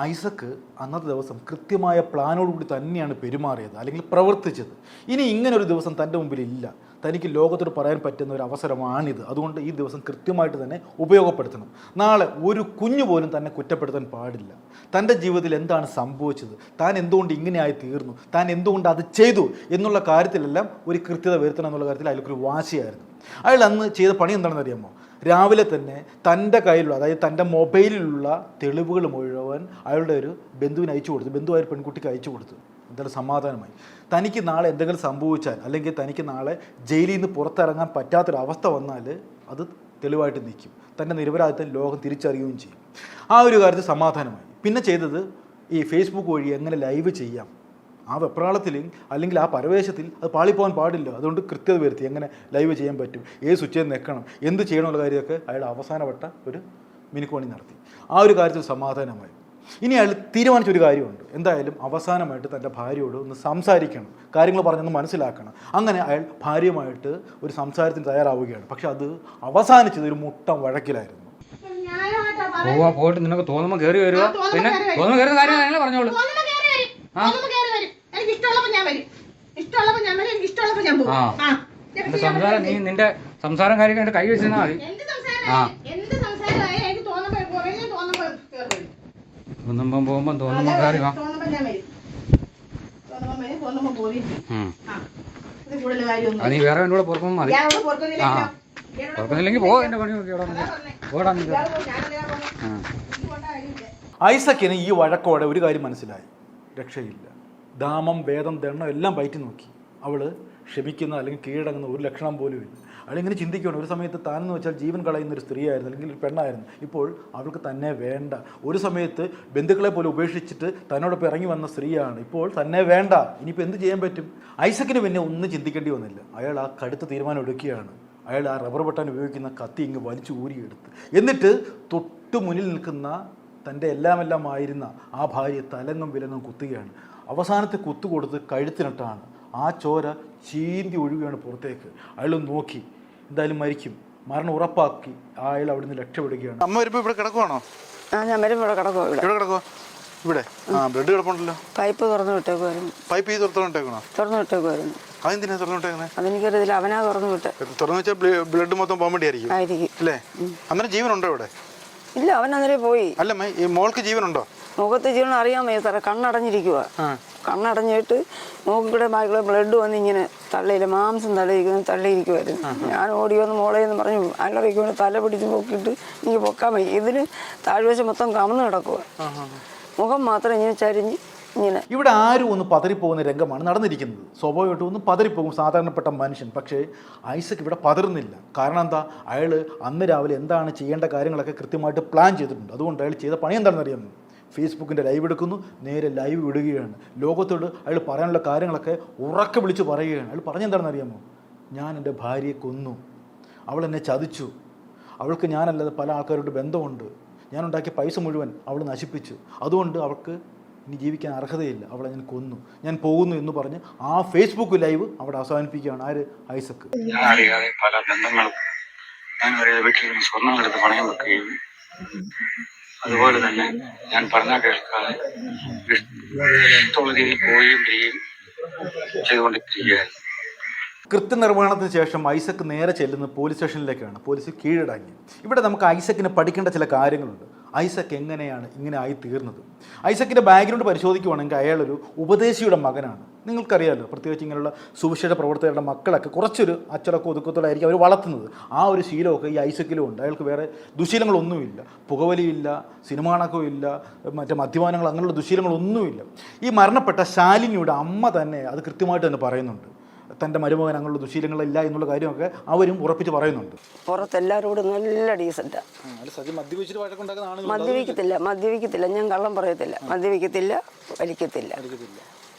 ഐസക്ക് അന്നത്തെ ദിവസം കൃത്യമായ പ്ലാനോടുകൂടി തന്നെയാണ് പെരുമാറിയത് അല്ലെങ്കിൽ പ്രവർത്തിച്ചത്. ഇനി ഇങ്ങനെ ഒരു ദിവസം തന്റെ മുമ്പിൽ ഇല്ല. തനിക്ക് ലോകത്തോട് പറയാൻ പറ്റുന്ന ഒരു അവസരമാണിത്. അതുകൊണ്ട് ഈ ദിവസം കൃത്യമായിട്ട് തന്നെ ഉപയോഗപ്പെടുത്തണം. നാളെ ഒരു കുഞ്ഞു പോലും തന്നെ കുറ്റപ്പെടുത്താൻ പാടില്ല. തന്റെ ജീവിതത്തിൽ എന്താണ് സംഭവിച്ചത്? താൻ എന്തുകൊണ്ട് ഇങ്ങനെയായി തീർന്നു? താൻ എന്തുകൊണ്ട് അത് ചെയ്തു? എന്നുള്ള കാര്യത്തിലെല്ലാം ഒരു കൃത്യത വരുത്തണം എന്നുള്ള കാര്യത്തിൽ അതിലൊരു വാശിയായിരുന്നു. അയാൾ അന്ന് ചെയ്ത പണി എന്താണെന്ന് അറിയാമോ രാവിലെ തന്നെ തന്റെ കയ്യിലുള്ള അതായത് തന്റെ മൊബൈലിലുള്ള തെളിവുകൾ മുഴുവൻ അയാളുടെ ഒരു ബന്ധുവിന് അയച്ചു കൊടുത്തു. ബന്ധുവായ പെൺകുട്ടിക്ക് അയച്ചു കൊടുത്തു. എന്തായാലും സമാധാനമായി. തനിക്ക് നാളെ എന്തെങ്കിലും സംഭവിച്ചാൽ അല്ലെങ്കിൽ തനിക്ക് നാളെ ജയിലിൽ നിന്ന് പുറത്തിറങ്ങാൻ പറ്റാത്തൊരവസ്ഥ വന്നാൽ അത് തെളിവായിട്ട് നിൽക്കും. തന്റെ നിരപരാധിത്വം ലോകം തിരിച്ചറിയുകയും ചെയ്യും. ആ ഒരു കാര്യത്തിൽ സമാധാനമായി. പിന്നെ ചെയ്തത് ഈ ഫേസ്ബുക്ക് വഴി എങ്ങനെ ലൈവ് ചെയ്യാം? ആ വെപ്രാളത്തിൽ അല്ലെങ്കിൽ ആ പരവേശത്തിൽ അത് പാളിപ്പോകാൻ പാടില്ല. അതുകൊണ്ട് കൃത്യത വരുത്തി എങ്ങനെ ലൈവ് ചെയ്യാൻ പറ്റും ഏത് സ്വിച്ച് നിൽക്കണം എന്ത് ചെയ്യണമെന്നുള്ള കാര്യമൊക്കെ അയാൾ അവസാനവട്ട ഒരു മിനുക്കുപണി നടത്തി. ആ ഒരു കാര്യത്തിൽ സമാധാനമായി. ഇനി അയാൾ തീരുമാനിച്ചൊരു കാര്യമുണ്ട്. എന്തായാലും അവസാനമായിട്ട് തന്റെ ഭാര്യയോട് ഒന്ന് സംസാരിക്കണം. കാര്യങ്ങൾ പറഞ്ഞൊന്ന് മനസ്സിലാക്കണം. അങ്ങനെ അയാൾ ഭാര്യയുമായിട്ട് ഒരു സംസാരത്തിന് തയ്യാറാവുകയാണ്. പക്ഷെ അത് അവസാനിച്ചത് ഒരു മുട്ടം വഴക്കിലായിരുന്നു. പോവാ പോയിട്ട് നിനക്ക് തോന്നുമ്പോ കയറി വരുവാ. പിന്നെ. തോന്നുമ്പോ കയറുന്ന കാര്യം പറഞ്ഞോളൂ? തോന്നുമ്പോ കേറി വരും. തോന്നുമ്പോ കേറി വരും. എനിക്ക് ഇഷ്ടമുള്ളപ്പോ ഞാൻ വരും ഇഷ്ടമുള്ളപ്പോ ഞാൻ വരും എനിക്ക് ഇഷ്ടമുള്ളപ്പോ ഞാൻ പോകും ആ. ആ. എന്റെ സംസാരം നീ നിന്റെ സംസാരം എന്റെ കൈ വെച്ചാൽ മതി എന്ത് ആ. സംസാരമായി എന്ത് സംസാരമായി എനിക്ക് തോന്നുമ്പോ പോയി തോന്നുമ്പോ കേറി വരും തോന്നുമ്പം പോകുമ്പോ തോന്നുമ്പോ തോന്നുമ്പോ ഞാൻ വരും തോന്നുമ്പോ വരും തോന്നുമ്പോ പോയി ഉം. ആ ഇത് കൂടുതൽ കാര്യമൊന്നും നീ വേറെ എന്നോട് പുറക്കുമ്പോൾ മതി ഞാൻ പുറത്തുനിന്നില്ലെങ്കിലോ? ആ. പോ എന്റെ പണി നോക്കി ഇവിടെ അതാ പറഞ്ഞെ. ഓടാ നിൽക്കുക ഇയാൾ പോ, ഞാനതിനാ പോന്നെ. ആ എനിക്ക് പോണ്ട കാര്യമില്ല. ഐസക്കിന് ഈ വഴക്കോടെ ഒരു കാര്യം മനസ്സിലായി രക്ഷയില്ല ദാമം വേദം ദണ്ണം എല്ലാം വയറ്റി നോക്കി. അവൾ ക്ഷമിക്കുന്ന അല്ലെങ്കിൽ കീഴടങ്ങുന്ന ഒരു ലക്ഷണം പോലും ഇല്ല. അവളിങ്ങനെ ചിന്തിക്കുകയാണ് ഒരു സമയത്ത് താനെന്ന് വെച്ചാൽ ജീവൻ കളയുന്ന ഒരു സ്ത്രീയായിരുന്നു അല്ലെങ്കിൽ ഒരു പെണ്ണായിരുന്നു. ഇപ്പോൾ അവൾക്ക് തന്നെ വേണ്ട. ഒരു സമയത്ത് ബന്ധുക്കളെ പോലെ ഉപേക്ഷിച്ചിട്ട് തന്നോടൊപ്പം ഇറങ്ങി വന്ന സ്ത്രീയാണ്. ഇപ്പോൾ തന്നെ വേണ്ട. ഇനിയിപ്പോൾ എന്ത് ചെയ്യാൻ പറ്റും? ഐസക്കിന് പിന്നെ ഒന്നും ചിന്തിക്കേണ്ടി വന്നില്ല. അയാൾ ആ കടുത്ത തീരുമാനം എടുക്കുകയാണ്. അയാൾ ആ റബ്ബർ ബട്ടൺ ഉപയോഗിക്കുന്ന കത്തി ഇങ്ങ് വലിച്ചു ഊരിയെടുത്ത്. എന്നിട്ട് തൊട്ടു മുന്നിൽ നിൽക്കുന്ന തന്റെ എല്ലാമെല്ലാം ആയിരുന്ന ആ ഭാര്യ തലങ്ങും വിലങ്ങും കുത്തുകയാണ്. അവസാനത്തെ കുത്തു കൊടുത്ത് കഴുത്തിനിട്ടാണ് ആ ചോര ചീന്തി ഒഴുകുകയാണ് പുറത്തേക്ക്. അയാൾ നോക്കി. എന്തായാലും മരിക്കും. മരണം ഉറപ്പാക്കി അയാൾ അവിടെ നിന്ന് രക്ഷപ്പെടുകയാണ്. അമ്മ വരുമ്പോൾ ഇവിടെ കിടക്കുവാണോ? ആ ഞാൻ വരും ഇവിടെ കിടക്കുവോ ഇവിടെ. കിടക്കുവോ? ഇവിടെ. ആ ബ്ലഡ് കിടപ്പുണ്ടല്ലോ. പൈപ്പ് തുറന്നു വിട്ടേക്കുമായിരുന്നു പൈപ്പ് ഈ തുറന്നു വിട്ടേക്കണോ? തുറന്നു വിട്ടേക്കുമായിരുന്നു അതെന്തിനാ തുറന്നുവിട്ടേക്കണേ അതെനിക്കറിയത്തില്ല അവനാ തുറന്നു വിട്ടേ. തുറന്നു വെച്ചാൽ ബ്ലഡ് മൊത്തം പോകാൻ വേണ്ടിയായിരിക്കും. ആയിരിക്കും. അല്ലേ? അന്നേരം ജീവനുണ്ടോ ഇവിടെ? ഇല്ല അവൻ അന്നേരം പോയി. അല്ല ഈ മോൾക്ക് ജീവനുണ്ടോ? മുഖത്ത് ജീവൻ അറിയാമേ സാറേ കണ്ണടഞ്ഞിരിക്കുക കണ്ണടഞ്ഞിട്ട് മോക്കിടെ ബാക്കിലെ ബ്ലഡ് വന്ന് ഇങ്ങനെ തള്ളിയില്ല മാംസം തള്ളിയിരിക്കുന്നു തള്ളിയിരിക്കുമായിരുന്നു ഞാൻ ഓടി വന്ന് മോളെ എന്ന് പറഞ്ഞു അല്ലറിക്ക് വേണ്ടി തല പിടിച്ച് പൊക്കിയിട്ട് എനിക്ക് പൊക്കാൻ വയ്യ. ഇതിന് താഴ്വശം മൊത്തം കമന്ന് കിടക്കുക മുഖം മാത്രം ഇങ്ങനെ ചരിഞ്ഞ് ഇങ്ങനെ. ഇവിടെ ആരും ഒന്ന് പതറിപ്പോകുന്ന രംഗമാണ് നടന്നിരിക്കുന്നത്. സ്വാഭാവികമായിട്ടും ഒന്ന് പതറിപ്പോകും സാധാരണപ്പെട്ട മനുഷ്യൻ. പക്ഷേ ഐസക് ഇവിടെ പതറുന്നില്ല. കാരണം എന്താ? അയാൾ അന്ന് രാവിലെ എന്താണ് ചെയ്യേണ്ട കാര്യങ്ങളൊക്കെ കൃത്യമായിട്ട് പ്ലാൻ ചെയ്തിട്ടുണ്ട്. അതുകൊണ്ട് അയാൾ ചെയ്ത പണി എന്താണെന്ന് അറിയാമോ ഫേസ്ബുക്കിന്റെ ലൈവ് എടുക്കുന്നു. നേരെ ലൈവ് വിടുകയാണ്. ലോകത്തോട് അയാൾ പറയാനുള്ള കാര്യങ്ങളൊക്കെ ഉറക്കെ വിളിച്ച് പറയുകയാണ്. അയാൾ പറഞ്ഞെന്താണെന്ന് അറിയാമോ? ഞാൻ എന്റെ ഭാര്യയെ കൊന്നു. അവൾ എന്നെ ചതിച്ചു. അവൾക്ക് ഞാനല്ലാതെ പല ആൾക്കാരോട് ബന്ധമുണ്ട്. ഞാനുണ്ടാക്കിയ പൈസ മുഴുവൻ അവൾ നശിപ്പിച്ചു. അതുകൊണ്ട് അവൾക്ക് ഇനി ജീവിക്കാൻ അർഹതയില്ല. അവളെ ഞാൻ കൊന്നു. ഞാൻ പോകുന്നു എന്ന് പറഞ്ഞ് ആ ഫേസ്ബുക്ക് ലൈവ് അവിടെ അവസാനിപ്പിക്കുകയാണ്. ആര്? ഐസക്ക് പല ബന്ധങ്ങളും ഞാൻ അറിയാതെ വീട്ടിൽ നിന്ന് പണയം വെക്കുകയും അതുപോലെ തന്നെ ഞാൻ പറഞ്ഞാൽ കേൾക്കാതെ ഇഷ്ടമുള്ള രീതിയിൽ പോവുകയും ചെയ്യുകയും ചെയ്തുകൊണ്ടിരിക്കുകയായിരുന്നു കൃത്യനിർവഹണത്തിന് ശേഷം ഐസക്ക് നേരെ ചെല്ലുന്നത് പോലീസ് സ്റ്റേഷനിലേക്കാണ്. പോലീസ് കീഴടങ്ങി. ഇവിടെ നമുക്ക് ഐസക്കിന് പഠിക്കേണ്ട ചില കാര്യങ്ങളുണ്ട്. ഐസക്ക് എങ്ങനെയാണ് ഇങ്ങനെ ആയി തീർന്നത്? ഐസക്കിന്റെ ബാക്ക്ഗ്രൗണ്ട് പരിശോധിക്കുവാണെങ്കിൽ അയാളൊരു ഉപദേശിയുടെ മകനാണ്. നിങ്ങൾക്കറിയാമല്ലോ പ്രത്യേകിച്ച് ഇങ്ങനെയുള്ള സുവിശേഷ പ്രവർത്തകരുടെ മക്കളൊക്കെ കുറച്ചൊരു അച്ചടക്കം ഒതുക്കത്തോടായിരിക്കും അവർ വളർത്തുന്നത്. ആ ഒരു ശീലമൊക്കെ ഈ ഐസക്കിലും ഉണ്ട്. അയാൾക്ക് വേറെ ദുശീലങ്ങളൊന്നുമില്ല. പുകവലിയില്ല സിനിമാണക്കമില്ല മറ്റേ മദ്യപാനങ്ങൾ അങ്ങനെയുള്ള ദുശീലങ്ങളൊന്നുമില്ല. ഈ മരണപ്പെട്ട ശാലിനിയുടെ അമ്മ തന്നെ അത് കൃത്യമായിട്ട് തന്നെ പറയുന്നുണ്ട്. തന്റെ മരുമകൻ അങ്ങനെയുള്ള ദുശീലങ്ങളില്ല എന്നുള്ള കാര്യമൊക്കെ അവരും ഉറപ്പിച്ച് പറയുന്നുണ്ട്. പുറത്ത് എല്ലാവരോടും നല്ല ഡീസന്റാണ് മദ്യപിക്കത്തില്ല മദ്യപിക്കത്തില്ല ഞാൻ കള്ളം പറയത്തില്ല. മദ്യപിക്കത്തില്ല വലിക്കത്തില്ല.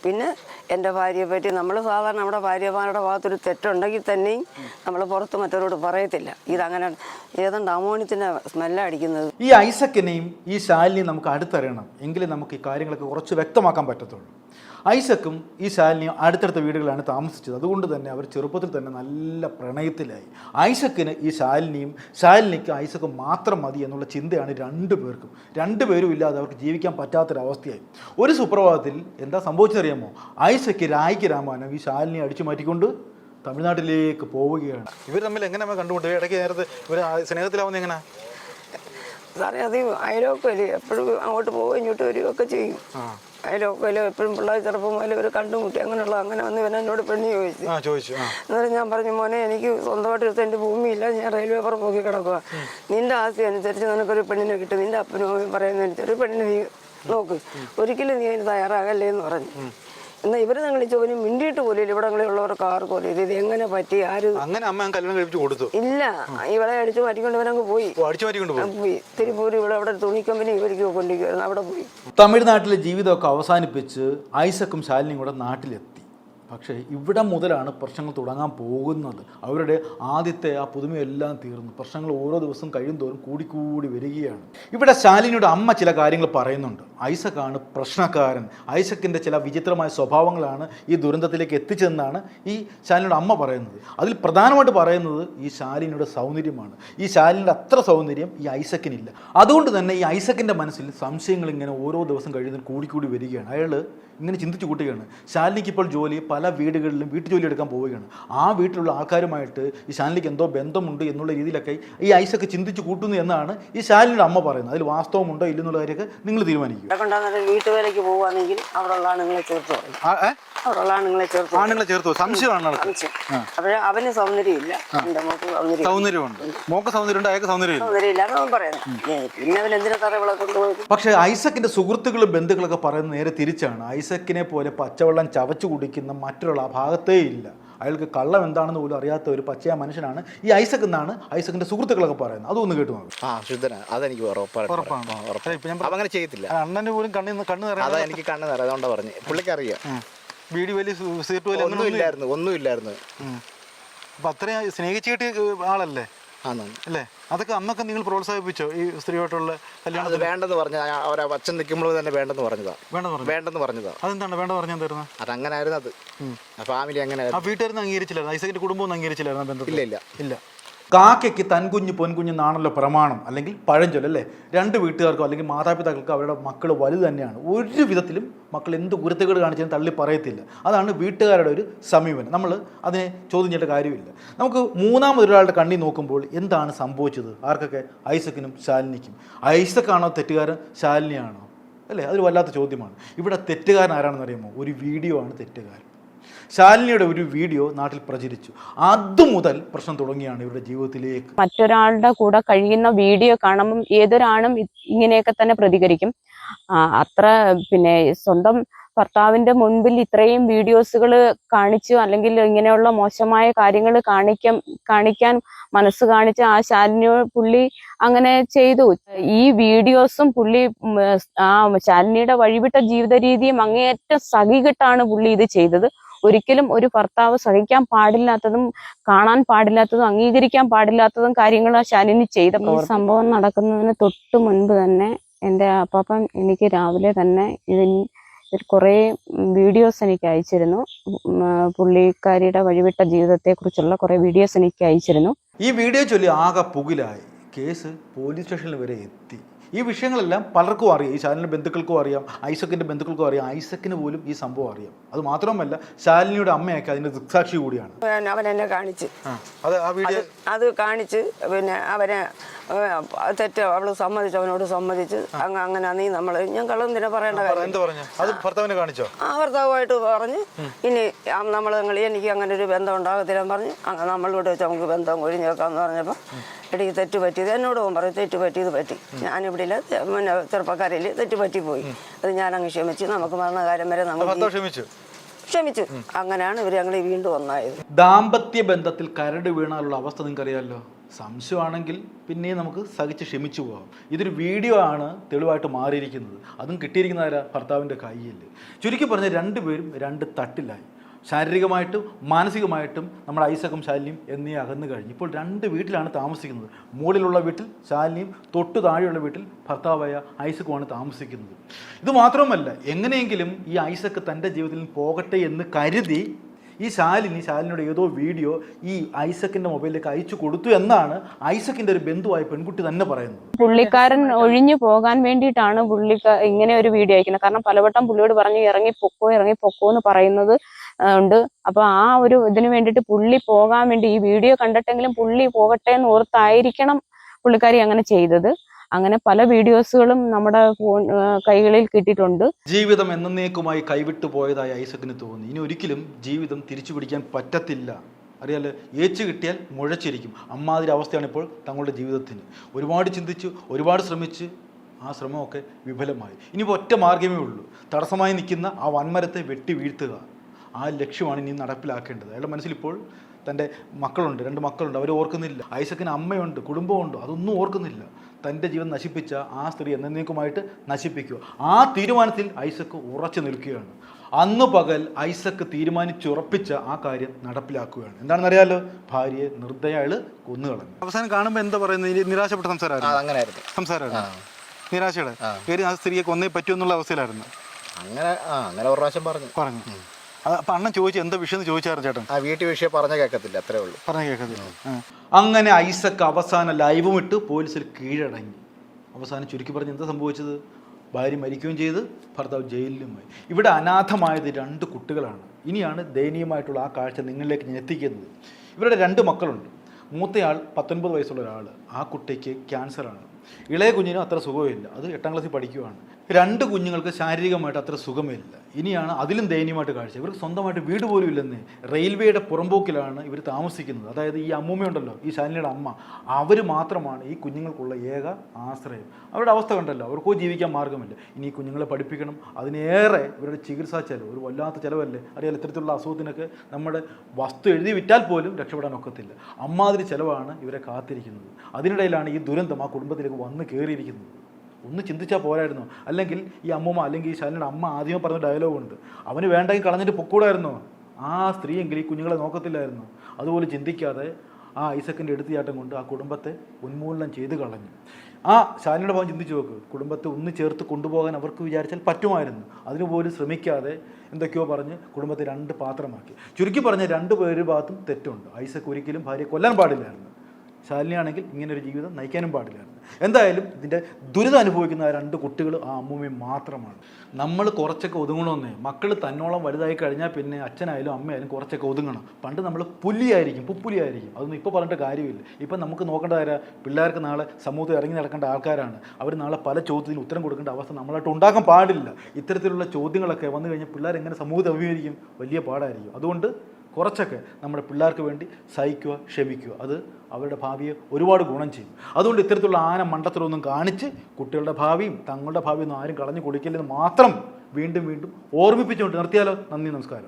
പിന്നെ എന്റെ ഭാര്യയെ പറ്റി നമ്മൾ സാധാരണ നമ്മുടെ ഭാര്യമാരുടെ ഭാഗത്തൊരു തെറ്റുണ്ടെങ്കിൽ തന്നെയും നമ്മൾ പുറത്ത് മറ്റവരോട് പറയത്തില്ല. ഇതങ്ങനെ ഏതാണ്ട് അമോണിത്തിന്റെ സ്മെല്ല അടിക്കുന്നത്. ഈ ഐസക്കിനെയും ഈ ശാലിനെയും നമുക്ക് അടുത്തറിയണം. എങ്കിലും നമുക്ക് ഈ കാര്യങ്ങളൊക്കെ കുറച്ച് വ്യക്തമാക്കാൻ പറ്റത്തുള്ളൂ. ഐസക്കും ഈ ശാലിനിയും അടുത്തടുത്ത വീടുകളാണ് താമസിച്ചത്. അതുകൊണ്ട് തന്നെ അവർ ചെറുപ്പത്തിൽ തന്നെ നല്ല പ്രണയത്തിലായി. ഐസക്കിന് ഈ ശാലിനിയും ശാലിനിക്ക് ഐസക്കും മാത്രം മതി എന്നുള്ള ചിന്തയാണ് രണ്ടു പേർക്കും. രണ്ടുപേരും ഇല്ലാതെ അവർക്ക് ജീവിക്കാൻ പറ്റാത്തൊരവസ്ഥയായി. ഒരു സുപ്രഭാതത്തിൽ എന്താ സംഭവിച്ചറിയാമോ ഐസക്ക് രായിക്ക് രാമാനം ഈ ശാലിനിയെ അടിച്ചു മാറ്റിക്കൊണ്ട് തമിഴ്നാട്ടിലേക്ക് പോവുകയാണ്. ഇവർ തമ്മിൽ എങ്ങനെ കണ്ടുമുട്ടുക ഇടയ്ക്ക് നേരത്തെ ഇവർ സ്നേഹത്തിലാവുന്ന എങ്ങനെ? സാറേ അത് അയലോക്കല്ലേ എപ്പോഴും അങ്ങോട്ട് പോവുകയും ഇങ്ങോട്ട് വരികയൊക്കെ ചെയ്യും. അയലോക്കല്ലോ എപ്പോഴും പിള്ളേർ ചെറുപ്പം മുതലേ ഒരു കണ്ടുമുട്ടി അങ്ങനെയുള്ള അങ്ങനെ വന്ന് ഇവൻ എന്നോട് പെണ്ണ് ചോദിച്ചു. ചോദിച്ചു എന്നിട്ട് ഞാൻ പറഞ്ഞു മോനെ എനിക്ക് സ്വന്തമായിട്ട് എടുത്ത എന്റെ ഭൂമിയില്ല ഞാൻ റെയിൽവേ പുറം നോക്കി കിടക്കുക നിന്റെ ആസ്തി അനുസരിച്ച് നിനക്കൊരു പെണ്ണിനെ കിട്ടും നിന്റെ അപ്പനും അമ്മയും പറയുന്നതനുസരിച്ച് ഒരു പെണ്ണിനെ നീ നോക്ക്. ഒരിക്കലും നീ അതിന് തയ്യാറാകല്ലേ എന്ന് പറഞ്ഞു. എന്നാൽ ഇവർ ഞങ്ങൾ ചോദിച്ചു മിണ്ടിയിട്ട് പോലും ഇവിടെ ഉള്ളവർക്ക് ആർക്കും അറിയില്ല ഇത് എങ്ങനെ പറ്റി? ആര് അങ്ങനെ അമ്മ കല്യാണം കഴിപ്പിച്ച് കൊടുത്തു. ഇല്ല. ഇവളെ അടിച്ചു മാറ്റിക്കൊണ്ട് ഇവരങ്ങ് പോയി. അടിച്ചു മാറ്റിക്കൊണ്ട് പോയി? തിരുപ്പൂർ ഇവിടെ അവിടെ തുണിക്കമ്പനി തുണി കമ്പനി ഇവർക്ക് കൊണ്ടിരിക്കുവായിരുന്നു. അവിടെ പോയി. തമിഴ്നാട്ടിലെ ജീവിതമൊക്കെ അവസാനിപ്പിച്ച് ഐസക്കും ശാലിനിയും കൂടെ നാട്ടിലെത്തി. പക്ഷേ ഇവിടെ മുതലാണ് പ്രശ്നങ്ങൾ തുടങ്ങാൻ പോകുന്നത്. അവരുടെ ആദ്യത്തെ ആ പുതുമയെല്ലാം തീർന്നു. പ്രശ്നങ്ങൾ ഓരോ ദിവസം കഴിയും തോറും കൂടിക്കൂടി വരികയാണ്. ഇവിടെ ശാലിനിയുടെ അമ്മ ചില കാര്യങ്ങൾ പറയുന്നുണ്ട്. ഐസക്കാണ് പ്രശ്നക്കാരൻ. ഐസക്കിന്റെ ചില വിചിത്രമായ സ്വഭാവങ്ങളാണ് ഈ ദുരന്തത്തിലേക്ക് എത്തിച്ചെന്നാണ് ഈ ശാലിനിയുടെ അമ്മ പറയുന്നത്. അതിൽ പ്രധാനമായിട്ട് പറയുന്നത് ഈ ശാലിനിയുടെ സൗന്ദര്യമാണ്. ഈ ശാലിനിയുടെ അത്ര സൗന്ദര്യം ഈ ഐസക്കിനില്ല. അതുകൊണ്ട് തന്നെ ഈ ഐസക്കിന്റെ മനസ്സിൽ സംശയങ്ങൾ ഇങ്ങനെ ഓരോ ദിവസം കഴിയുന്നതിന് കൂടിക്കൂടി വരികയാണ്. അയാൾ ഇങ്ങനെ ചിന്തിച്ചു കൂട്ടുകയാണ്. ശാലിനിക്ക് ഇപ്പോൾ ജോലി പല വീടുകളിലും വീട്ടു ജോലി എടുക്കാൻ പോവുകയാണ്. ആ വീട്ടിലുള്ള ആൾക്കാരുമായിട്ട് ഈ ശാലിനിക്ക് എന്തോ ബന്ധമുണ്ട് എന്നുള്ള രീതിയിലൊക്കെ ഈ ഐസക്ക് ചിന്തിച്ചു കൂട്ടുന്നു എന്നാണ് ഈ ശാലിനിയുടെ അമ്മ പറയുന്നത്. അതിൽ വാസ്തവമുണ്ടോ ഇല്ലെന്നുള്ള കാര്യമൊക്കെ നിങ്ങൾ തീരുമാനിക്കുക. ഇവിടെ കൊണ്ടുവന്നിട്ട് വീട്ടുവേലയ്ക്ക് പോവുകയാണെങ്കിൽ അവിടെയുള്ള ആണുങ്ങളെ ചേർത്ത് പറയും. അവിടെയുള്ള ആണുങ്ങളെ ചേർത്ത് പറയും. ആണുങ്ങളെ ചേർത്ത് സംശയമാണ് സംശയം. അപ്പോഴേ അവന് സൗന്ദര്യമില്ല. മോക്ക് സൗന്ദര്യം സൗന്ദര്യമുണ്ട്. മോക്ക് സൗന്ദര്യമുണ്ട് അയാൾക്ക് അവൻ പറയുന്നത്. ഏ, പിന്നെ അവൻ എന്തിനാ തറ ഇവിടെ കൊണ്ടുപോയത്? പക്ഷേ ഐസക്കിന്റെ സുഹൃത്തുക്കളും ബന്ധുക്കളൊക്കെ പറയുന്നത് നേരെ തിരിച്ചാണ്. ഐസക്കിനെ പോലെ പച്ചവെള്ളം ചവച്ചു കുടിക്കുന്ന മറ്റൊരാൾ ആ ഭാഗത്തേ ഇല്ല. അയാൾക്ക് കള്ളം എന്താണെന്ന് പോലും അറിയാത്ത ഒരു പച്ചയ മനുഷ്യനാണ് ഈ ഐസക് എന്നാണ് ഐസക്കിന്റെ സുഹൃത്തുക്കളൊക്കെ പറയുന്നത്. അതൊന്ന് കേട്ടു നോക്ക്. ആ ശുദ്ധനാണ് അതെനിക്ക് ഉറപ്പാണ്? അങ്ങനെ ചെയ്യത്തില്ല. അണ്ണന് പോലും കണ്ണിൽ കണ്ണ് അതാ എനിക്ക് കണ്ണ് നിറ അതുകൊണ്ടാണ് പറഞ്ഞു. പുള്ളിക്കറിയാം. വീടി വലിയ സീറ്റ് വലിയ ഒന്നും ഇല്ലായിരുന്നു ഒന്നും ഇല്ലായിരുന്നു അപ്പൊ അത്രയും സ്നേഹിച്ചിട്ട് ആളല്ലേ? അല്ലേ? അതൊക്കെ അന്നൊക്കെ നിങ്ങൾ പ്രോത്സാഹിപ്പിച്ചോ? ഈ സ്ത്രീയോട്ടുള്ള കല്യാണം അത് വേണ്ടെന്ന് പറഞ്ഞ അവരെ അച്ഛൻ നിൽക്കുമ്പോൾ തന്നെ വേണ്ടെന്ന് പറഞ്ഞതാ. വേണ്ടെന്ന് പറഞ്ഞു വേണ്ടെന്ന് പറഞ്ഞതാ. അതെന്താണ്? വേണ്ട പറഞ്ഞു അങ്ങനെ ആയിരുന്നു അത്. ഫാമിലി അങ്ങനെ ആ വീട്ടുകാരൊന്നും അംഗീകരിച്ചില്ലായിരുന്നു? ഐസക്കിന്റെ കുടുംബം അംഗീകരിച്ചില്ലായിരുന്നു ബന്ധം ഇല്ല ഇല്ല ഇല്ല. കാക്കയ്ക്ക് തൻകുഞ്ഞ് പൊൻകുഞ്ഞെന്നാണല്ലോ പ്രമാണം. അല്ലെങ്കിൽ പഴഞ്ചൊല്ലേ രണ്ട് വീട്ടുകാർക്കോ അല്ലെങ്കിൽ മാതാപിതാക്കൾക്കോ അവരുടെ മക്കൾ വലുത് തന്നെയാണ്. ഒരു വിധത്തിലും മക്കൾ എന്ത് കുരുത്തക്കേട് കാണിച്ചാലും തള്ളി പറയത്തില്ല. അതാണ് വീട്ടുകാരുടെ ഒരു സമീപനം. നമ്മൾ അതിനെ ചോദ്യം ചെയ്യേണ്ട കാര്യമില്ല. നമുക്ക് മൂന്നാമതൊരാളുടെ കണ്ണി നോക്കുമ്പോൾ എന്താണ് സംഭവിച്ചത്? ആർക്കൊക്കെ? ഐസക്കിനും ശാലിനിക്കും. ഐസക്കാണോ തെറ്റുകാരൻ? ശാലിനിയാണോ? അല്ലേ? അതൊരു വല്ലാത്ത ചോദ്യമാണ്. ഇവിടെ തെറ്റുകാരൻ ആരാണെന്ന് അറിയുമോ? ഒരു വീഡിയോ ആണ് തെറ്റുകാരൻ. ശാലിനിയുടെ ഒരു വീഡിയോ നാട്ടിൽ പ്രചരിച്ചു. അതു മുതൽ പ്രശ്നം തുടങ്ങിയാണ് ഇവരുടെ ജീവിതത്തിലേക്ക്. മറ്റൊരാളുടെ കൂടെ കഴിയുന്ന വീഡിയോ കാണുമ്പം ഏതൊരാളും ഇങ്ങനെയൊക്കെ തന്നെ പ്രതികരിക്കും. അത്ര പിന്നെ സ്വന്തം ഭർത്താവിന്റെ മുൻപിൽ ഇത്രയും വീഡിയോസുകൾ കാണിച്ചു അല്ലെങ്കിൽ ഇങ്ങനെയുള്ള മോശമായ കാര്യങ്ങൾ കാണിക്കാൻ കാണിക്കാൻ മനസ്സ് കാണിച്ച ആ ശാലിനി പുള്ളി അങ്ങനെ ചെയ്തു. ഈ വീഡിയോസും പുള്ളി ആ ശാലിനിയുടെ വഴിവിട്ട ജീവിത രീതിയും അങ്ങേയറ്റം സഹികിട്ടാണ് പുള്ളി ഇത് ചെയ്തത്. ഒരിക്കലും ഒരു ഭർത്താവ് സഹിക്കാൻ പാടില്ലാത്തതും കാണാൻ പാടില്ലാത്തതും അംഗീകരിക്കാൻ പാടില്ലാത്തതും കാര്യങ്ങൾ ആ ശാലിനി ചെയ്ത ഈ സംഭവം നടക്കുന്നതിന് തൊട്ട് മുൻപ് തന്നെ എന്റെ അപ്പാപ്പൻ എനിക്ക് രാവിലെ തന്നെ ഇതിന് ഇതിൽ കുറേ വീഡിയോസ് എനിക്ക് അയച്ചിരുന്നു. പുള്ളിക്കാരിയുടെ വഴിവിട്ട ജീവിതത്തെക്കുറിച്ചുള്ള കുറേ വീഡിയോസ് എനിക്ക് അയച്ചിരുന്നു. ഈ വീഡിയോ ചൊല്ലി ആകെ പുകിലായി. കേസ് പോലീസ് സ്റ്റേഷനിൽ വരെ എത്തി. ഈ വിഷയങ്ങളെല്ലാം പലർക്കും അറിയാം. ഈ ശാലിനിയുടെ ബന്ധുക്കൾക്കും അറിയാം. ഐസക്കിന്റെ ബന്ധുക്കൾക്കും അറിയാം. ഐസക്കിന് പോലും ഈ സംഭവം അറിയാം. അത് മാത്രമല്ല ശാലിനിയുടെ അമ്മയൊക്കെ അതിന്റെ ദൃക്സാക്ഷി കൂടിയാണ്. അവൻ- എന്നെ കാണിച്ച്. അത് കാണിച്ച് പിന്നെ അവനെ തെറ്റ്. അവൾ സമ്മതിച്ചു അവനോട് സമ്മതിച്ച്. അങ്ങ് അങ്ങനെ നീ നമ്മൾ ഞാൻ കള്ളം തന്നെ പറയേണ്ട കാണിച്ചോ? ആ ഭർത്താവുമായിട്ട് പറഞ്ഞ് ഇനി നമ്മൾ നിങ്ങൾ എനിക്ക് അങ്ങനെ ഒരു ബന്ധം ഉണ്ടാകത്തില്ല പറഞ്ഞ് അങ്ങനെ നമ്മളിവിടെ വെച്ച് നമുക്ക് ബന്ധം കൊഴിഞ്ഞേക്കാന്ന് പറഞ്ഞപ്പോൾ എടീ തെറ്റ് പറ്റിയത് എന്നോട് അവൻ പറയും തെറ്റ് പറ്റിയത് പറ്റി. ഞാനിവിടെ ഇല്ല. തെ- പിന്നെ ചെറുപ്പക്കാരിൽ തെറ്റ് പറ്റിപ്പോയി. അത് ഞാൻ അങ്ങ് ക്ഷമിച്ച്. നമുക്ക് മരണകാലം വരെ നമ്മൾ ക്ഷമിച്ചു? ക്ഷമിച്ചു. അങ്ങനെയാണ് ഇവർ ഞങ്ങൾ വീണ്ടും ഒന്നായത്. ദാമ്പത്യ ബന്ധത്തിൽ കരട് വീണാലുള്ള അവസ്ഥ നിങ്ങൾക്ക് അറിയാമല്ലോ സംശയമാണെങ്കിൽ പിന്നെ നമുക്ക് സഹിച്ച് ക്ഷമിച്ചു പോകാം. ഇതൊരു വീഡിയോ ആണ് തെളിവായിട്ട് മാറിയിരിക്കുന്നത്. അതും കിട്ടിയിരിക്കുന്ന ഭർത്താവിന്റെ കയ്യിൽ. ചുരുക്കി പറഞ്ഞ രണ്ടുപേരും രണ്ട് തട്ടിലായി. ശാരീരികമായിട്ടും മാനസികമായിട്ടും നമ്മുടെ ഐസകം ശാലിനിയും എന്നീ അകന്നു കഴിഞ്ഞു. ഇപ്പോൾ രണ്ട് വീട്ടിലാണ് താമസിക്കുന്നത്. മുകളിലുള്ള വീട്ടിൽ ശാലിനിയും തൊട്ടു താഴെയുള്ള വീട്ടിൽ ഭർത്താവായ ഐസക്കുമാണ് താമസിക്കുന്നത്. ഇത് മാത്രമല്ല എങ്ങനെയെങ്കിലും ഈ ഐസക്ക് തന്റെ ജീവിതത്തിൽ പോകട്ടെ എന്ന് കരുതി ഈ ശാലിനി ശാലിനിയുടെ ഏതോ വീഡിയോ ഈ ഐസക്കിന്റെ മൊബൈലിലേക്ക് അയച്ചു കൊടുത്തു എന്നാണ് ഐസക്കിന്റെ ഒരു ബന്ധുവായ പെൺകുട്ടി തന്നെ പറയുന്നത്. പുള്ളിക്കാരൻ ഒഴിഞ്ഞു പോകാൻ വേണ്ടിയിട്ടാണ് പുള്ളിക്കാർ ഇങ്ങനെ ഒരു വീഡിയോ അയക്കുന്നത്. കാരണം പലവട്ടം പുള്ളിയോട് പറഞ്ഞു ഇറങ്ങി പൊക്കോ ഇറങ്ങി പൊക്കോ എന്ന് പറയുന്നത് ഉണ്ട്. അപ്പൊ ആ ഒരു ഇതിന് വേണ്ടിയിട്ട് പുള്ളി പോകാൻ വേണ്ടി ഈ വീഡിയോ കണ്ടിട്ടെങ്കിലും പുള്ളി പോകട്ടെ എന്ന് ഓർത്തായിരിക്കണം പുള്ളിക്കാരി അങ്ങനെ ചെയ്തത്. അങ്ങനെ പല വീഡിയോസുകളും നമ്മുടെ ഫോൺ കൈകളിൽ കിട്ടിയിട്ടുണ്ട്. ജീവിതം എന്നേക്കുമായി കൈവിട്ടു പോയതായി ഐസക്കിന് തോന്നി. ഇനി ഒരിക്കലും ജീവിതം തിരിച്ചു പിടിക്കാൻ പറ്റത്തില്ല. അറിയാലോ ഏച്ചു കിട്ടിയാൽ മുഴച്ചിരിക്കും. അമ്മാതിരി അവസ്ഥയാണ് ഇപ്പോൾ തങ്ങളുടെ ജീവിതത്തിന്. ഒരുപാട് ചിന്തിച്ച് ഒരുപാട് ശ്രമിച്ച് ആ ശ്രമമൊക്കെ വിഫലമായി. ഇനിയിപ്പോൾ ഒറ്റ മാർഗമേ ഉള്ളൂ. തടസ്സമായി നിൽക്കുന്ന ആ വൻമരത്തെ വെട്ടി വീഴ്ത്തുക. ആ ലക്ഷ്യമാണ് ഇനി നടപ്പിലാക്കേണ്ടത്. അയാളുടെ മനസ്സിലിപ്പോൾ തന്റെ മക്കളുണ്ട്. രണ്ട് മക്കളുണ്ട്. അവർ ഓർക്കുന്നില്ല. ഐസക്കിന് അമ്മയുണ്ട് കുടുംബമുണ്ട് അതൊന്നും ഓർക്കുന്നില്ല. തന്റെ ജീവൻ നശിപ്പിച്ച ആ സ്ത്രീ എന്നേക്കുമായിട്ട് നശിപ്പിക്കുക. ആ തീരുമാനത്തിൽ ഐസക്ക് ഉറച്ചു നിൽക്കുകയാണ്. അന്ന് പകൽ ഐസക്ക് തീരുമാനിച്ചുറപ്പിച്ച ആ കാര്യം നടപ്പിലാക്കുകയാണ്. എന്താണെന്നറിയാലോ? ഭാര്യയെ നിർദ്ദയ അയാൾ കൊന്നുകളഞ്ഞു. അവസാനം കാണുമ്പോൾ എന്താ പറയുന്നത് നിരാശപ്പെട്ട സംസാരമായിരുന്നു. അങ്ങനെയായിരുന്നു. സംസാരമായിരുന്നു. നിരാശയുടെ? ആ. പേര് ആ സ്ത്രീയെ കൊന്നേ പറ്റുമെന്നുള്ള അവസ്ഥയിലായിരുന്നു. അങ്ങനെ ആ അങ്ങനെ ഒരു പ്രാവശ്യം പറഞ്ഞു. പറഞ്ഞു. അപ്പം അണ്ണൻ ചോദിച്ചു എന്താ വിഷയം? എന്ന് ചോദിച്ചായിരുന്നു ചേട്ടൻ. ആ വീട്ടു വിഷയം പറഞ്ഞ കേൾക്കത്തില്ല അത്രേ ഉള്ളൂ. പറഞ്ഞു കേൾക്കത്തില്ല ആ. അങ്ങനെ ഐസക്ക് അവസാന ലൈവും ഇട്ട് പോലീസിൽ കീഴടങ്ങി. അവസാനം ചുരുക്കി പറഞ്ഞ് എന്താ സംഭവിച്ചത്? ഭാര്യ മരിക്കുകയും ചെയ്ത് ഭർത്താവ് ജയിലിലും പോയി. ഇവിടെ അനാഥമായത് രണ്ട് കുട്ടികളാണ്. ഇനിയാണ് ദയനീയമായിട്ടുള്ള ആ കാഴ്ച നിങ്ങളിലേക്ക് ഞാൻ എത്തിക്കുന്നത്. ഇവരുടെ രണ്ട് മക്കളുണ്ട്. മൂത്തയാൾ പത്തൊൻപത് വയസ്സുള്ള ഒരാൾ ആ കുട്ടിക്ക് ക്യാൻസറാണ്. ഇളയ കുഞ്ഞിനും അത്ര സുഖമില്ല. അത് എട്ടാം ക്ലാസ്സിൽ പഠിക്കുവാണ്. രണ്ട് കുഞ്ഞുങ്ങൾക്ക് ശാരീരികമായിട്ട് അത്ര സുഖമില്ല. ഇനിയാണ് അതിലും ദയനീയമായിട്ട് കാഴ്ച. ഇവർക്ക് സ്വന്തമായിട്ട് വീട് പോലും ഇല്ലെന്ന്. റെയിൽവേയുടെ പുറമ്പോക്കിലാണ് ഇവർ താമസിക്കുന്നത്. അതായത് ഈ അമ്മൂമ്മയുണ്ടല്ലോ ഈ ശാലിനിയുടെ അമ്മ. അവർ മാത്രമാണ് ഈ കുഞ്ഞുങ്ങൾക്കുള്ള ഏക ആശ്രയം. അവരുടെ അവസ്ഥ കണ്ടല്ലോ. അവർക്കോ ജീവിക്കാൻ മാർഗമില്ല. ഇനി ഈ കുഞ്ഞുങ്ങളെ പഠിപ്പിക്കണം. അതിനേറെ ഇവരുടെ ചികിത്സാ ചെലവ്. ഒരു വല്ലാത്ത ചിലവല്ലേ? അറിയാലോ ഇത്തരത്തിലുള്ള അസുഖത്തിനൊക്കെ നമ്മുടെ വസ്തു എഴുതി വിറ്റാൽ പോലും രക്ഷപ്പെടാൻ ഒക്കത്തില്ല. അമ്മാതിരി ചിലവാണ് ഇവരെ കാത്തിരിക്കുന്നത്. അതിനിടയിലാണ് ഈ ദുരന്തം ആ കുടുംബത്തിലേക്ക് വന്ന് കയറിയിരിക്കുന്നത് ഒന്ന് ചിന്തിച്ചാൽ പോരായിരുന്നു. അല്ലെങ്കിൽ ഈ അമ്മൂമ്മ അല്ലെങ്കിൽ ഈ ശാലിനിയുടെ അമ്മ ആദ്യമേ പറഞ്ഞ ഡയലോഗുണ്ട് അവന് വേണ്ടെങ്കിൽ കളഞ്ഞിട്ട് പൊക്കൂടായിരുന്നോ? ആ സ്ത്രീയെങ്കിൽ ഈ കുഞ്ഞുങ്ങളെ നോക്കത്തില്ലായിരുന്നു? അതുപോലെ ചിന്തിക്കാതെ ആ ഐസക്കിന്റെ എടുത്തുചാട്ടം കൊണ്ട് ആ കുടുംബത്തെ ഉന്മൂലനം ചെയ്ത് കളഞ്ഞു. ആ ശാലിനിയുടെ ഭാഗം ചിന്തിച്ചു നോക്ക്. കുടുംബത്തെ ഒന്ന് ചേർത്ത് കൊണ്ടുപോകാൻ അവർക്ക് വിചാരിച്ചാൽ പറ്റുമായിരുന്നു. അതിനുപോലും ശ്രമിക്കാതെ എന്തൊക്കെയോ പറഞ്ഞ് കുടുംബത്തെ രണ്ട് പാത്രമാക്കി. ചുരുക്കി പറഞ്ഞ രണ്ട് പേര് ഭാഗത്തും തെറ്റുണ്ട്. ഐസക്ക് ഒരിക്കലും ഭാര്യ കൊല്ലാൻ പാടില്ലായിരുന്നു. ശാലിനിയാണെങ്കിൽ ഇങ്ങനെ ഒരു ജീവിതം നയിക്കാനും പാടില്ലായിരുന്നു എന്തായാലും ഇതിന്റെ ദുരിതം അനുഭവിക്കുന്ന ആ രണ്ട് കുട്ടികൾ ആ അമ്മൂമ്മയും മാത്രമാണ്. നമ്മൾ കുറച്ചൊക്കെ ഒതുങ്ങണമെന്നേ. മക്കൾ തന്നോളം വലുതായി കഴിഞ്ഞാൽ പിന്നെ അച്ഛനായാലും അമ്മയായാലും കുറച്ചൊക്കെ ഒതുങ്ങണം. പണ്ട് നമ്മൾ പുല്ലിയായിരിക്കും പുപ്പുലിയായിരിക്കും. അതൊന്നും ഇപ്പോൾ പറഞ്ഞിട്ട് കാര്യമില്ല. ഇപ്പം നമുക്ക് നോക്കേണ്ട കാര്യം പിള്ളേർക്ക് നാളെ സമൂഹത്തിൽ ഇറങ്ങി നടക്കേണ്ട ആൾക്കാരാണ്. അവർ നാളെ പല ചോദ്യത്തിന് ഉത്തരം കൊടുക്കേണ്ട അവസ്ഥ നമ്മളായിട്ട് ഉണ്ടാക്കാൻ പാടില്ല. ഇത്തരത്തിലുള്ള ചോദ്യങ്ങളൊക്കെ വന്നു കഴിഞ്ഞാൽ പിള്ളേർ എങ്ങനെ സമൂഹത്തെ അഭിമുഖീകരിക്കും? വലിയ പാടായിരിക്കും. അതുകൊണ്ട് കുറച്ചൊക്കെ നമ്മുടെ പിള്ളേർക്ക് വേണ്ടി സഹിക്കുക ക്ഷമിക്കുക. അത് അവരുടെ ഭാവിയെ ഒരുപാട് ഗുണം ചെയ്യും. അതുകൊണ്ട് ഇത്തരത്തിലുള്ള ആന മണ്ടത്തിലൊന്നും കാണിച്ച് കുട്ടികളുടെ ഭാവിയും തങ്ങളുടെ ഭാവിയൊന്നും ആരും കളഞ്ഞു കുളിക്കില്ലെന്ന് മാത്രം വീണ്ടും വീണ്ടും ഓർമ്മിപ്പിച്ചുകൊണ്ട് നിർത്തിയാലോ? നന്ദി നമസ്കാരം.